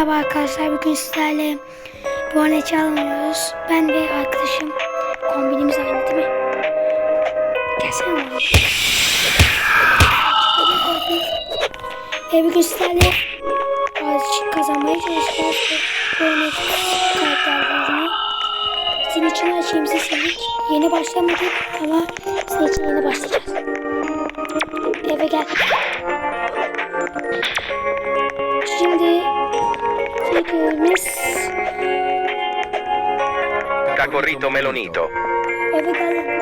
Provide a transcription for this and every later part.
Merhaba arkadaşlar bugün sizlerle bu arada çalmıyoruz. Ben ve arkadaşım kombinimiz aynı değil mi? Gelsene bana. Ve bugün sizlerle azıcık kazanmaya çalışacağız. Bu örnek karakterlerini. Sizin için her şeyimizi sildik. Yeni başlamadık ama sizin için yeni başlayacağız. Eve gel. Şimdi dediğimiz Kakorito melonito. Eve gel.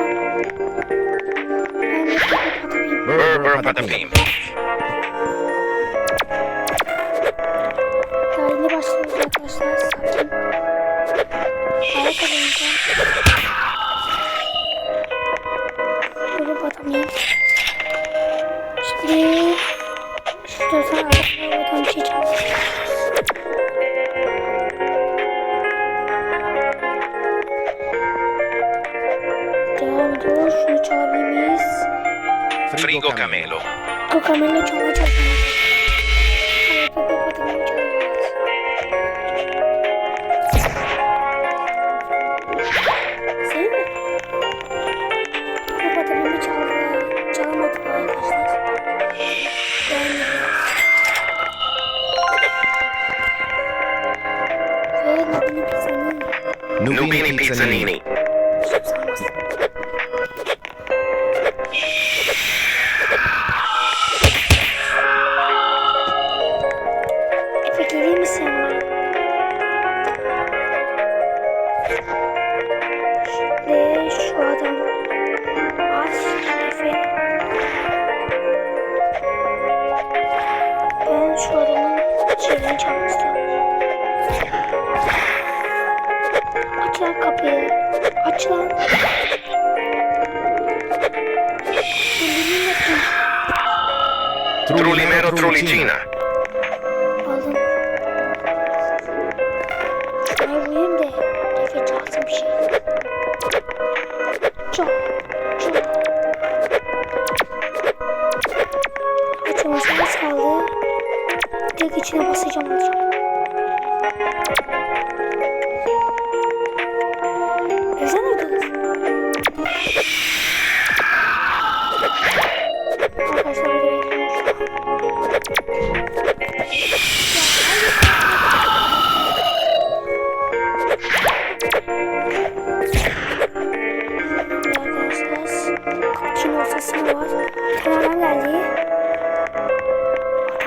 Berber patapim. Yayını başlıyoruz arkadaşlar. Harika bir Ediyoruz. Şunu çalabilir miyiz? Frigo Camelo. Kokamela çalacağız. Hayır, Trullimero Trullicina. Aldım. Ay vurayım da Efe çalsın bir şey. Çal. Çal. Açılmasına sağlığı. Direkt içine basacağım olacağım. Kapçın ortası mı var? Tamam adam geldi.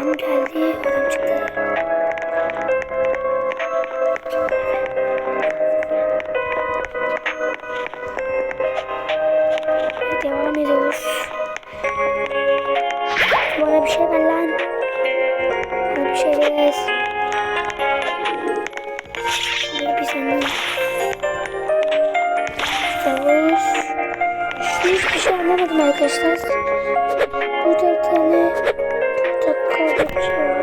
Adam geldi. Adam çıktı. Devam ediyoruz. Bana bir şey ver lan. Senin. Davuz. Şu hiçbir şey anlamadım arkadaşlar. Burada bir tane portakal bir şey var.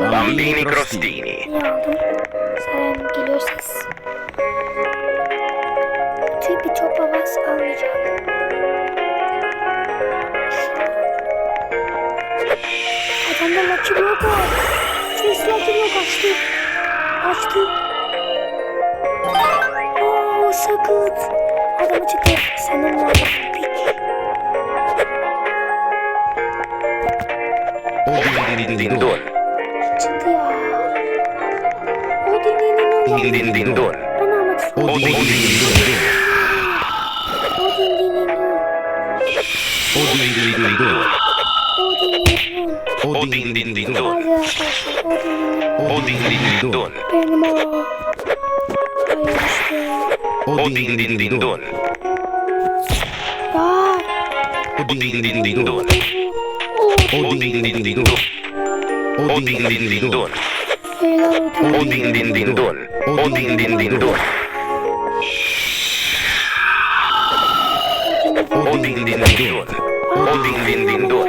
Bambini Crostini. İyi aldım. Sen geliyor ses. Tüy bir top havası almayacağım. Adamda Lucky Block var. Ses Lucky Block açtı. Açtı. Oo sakın. Adamı çıktı. Senin var. Piç. Din Din Dun. Çıktı ya. O Din Din Din Dun. Ben almak istiyorum. O Din Din Din Dun. O dinlenin O Din Din Din Dun. O Din Din Din Dun. O Din Din Din Dun. O. Din Din Din Dun. Ya. O Din Din Din Dun. O. O Din Din Din Dun. O Din Din Din Dun. Odin din din dun. Odin din din dun. Odin din din dun. Odin din din dun. Odin din din dun.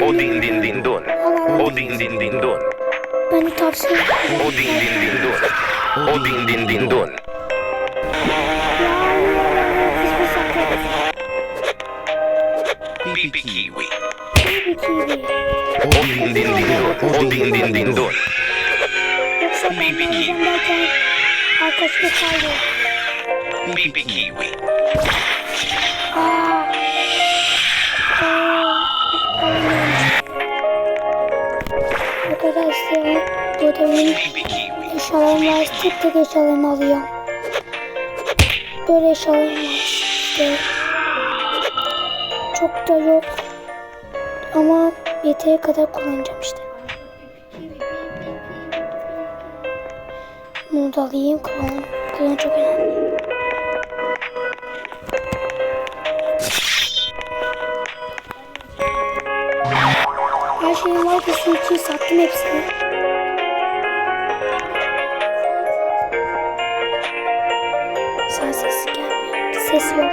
Odin din din dun. Odin din din dun. Odin din din dun. Odin din din dun. Pipi kiwi. Bir kiwi. O din din din don. O din din din don. Yoksa ben de oynayacağım derken arkadaşımı kaldı. Pipi kiwi. Aa. Aa. Arkadaşlar burada benim eşyalarım var. Tek tek eşyalarımı alıyorum. Böyle eşyalarım var işte. Çok da yok. Ama yeteri kadar kullanacağım işte. Bunu da alayım. Klon. Klon çok önemli. Her şeyim var su için sattım hepsini. Sen ses gelmiyor. Ses yok.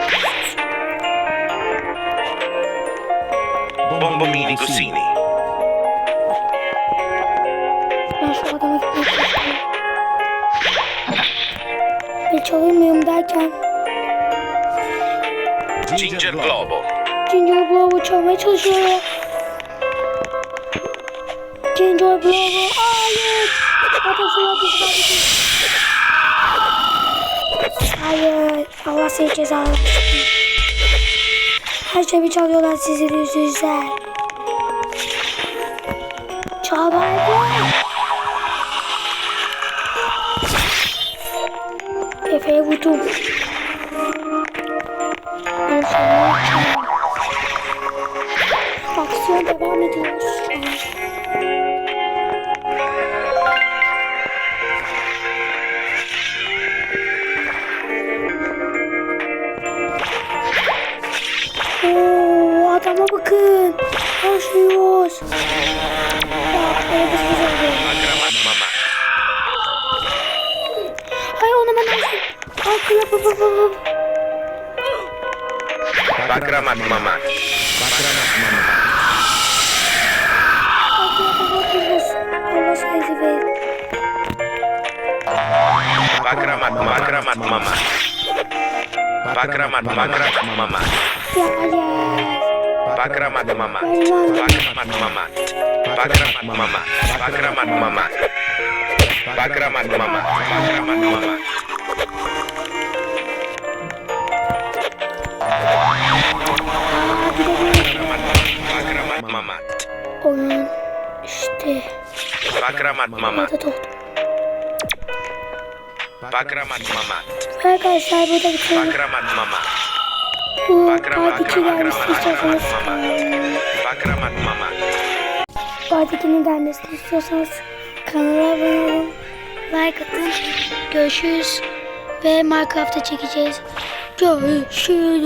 Gosini. Ben şu adama gitmek istiyorum. Bir çalır mıyım derken Ginger Globo. Ginger Blow'u çalmaya çalışıyor. Ginger Blow'u hayır. Düşman Hayır. Allah seni cezalasın. Her şeyi çalıyorlar sizin yüzünüzden. Çal bari. Efe'ye vurdum. Sana açayım. Aksiyon devam ediyoruz şu. Oo, adama bakın. Koşuyor. Bak, Hayır onu ben aldım. Ay kıyap baba baba. Bakramat mama. Ay kıyap baba kıyap. Allah sana izin verin. Bakramat bakramat mama. Bakramat bakramat mama. Ya hayır. Bakramat mama. Hayır. Bakramat mama. Bakramat mama. Bakramat mama. Bakramat mama. Bakramat mama. Bakramat mama. Burada doğdum. Bakramat mama. Arkadaşlar burada bitirelim. Bakramat mama. Bu Bakramat part 2 gelmesini istiyorsanız Bakramat mama. part 2'nin gelmesini istiyorsanız kanala abone olun. Like atın. Görüşürüz. Ve Minecraft'a çekeceğiz. Görüşürüz.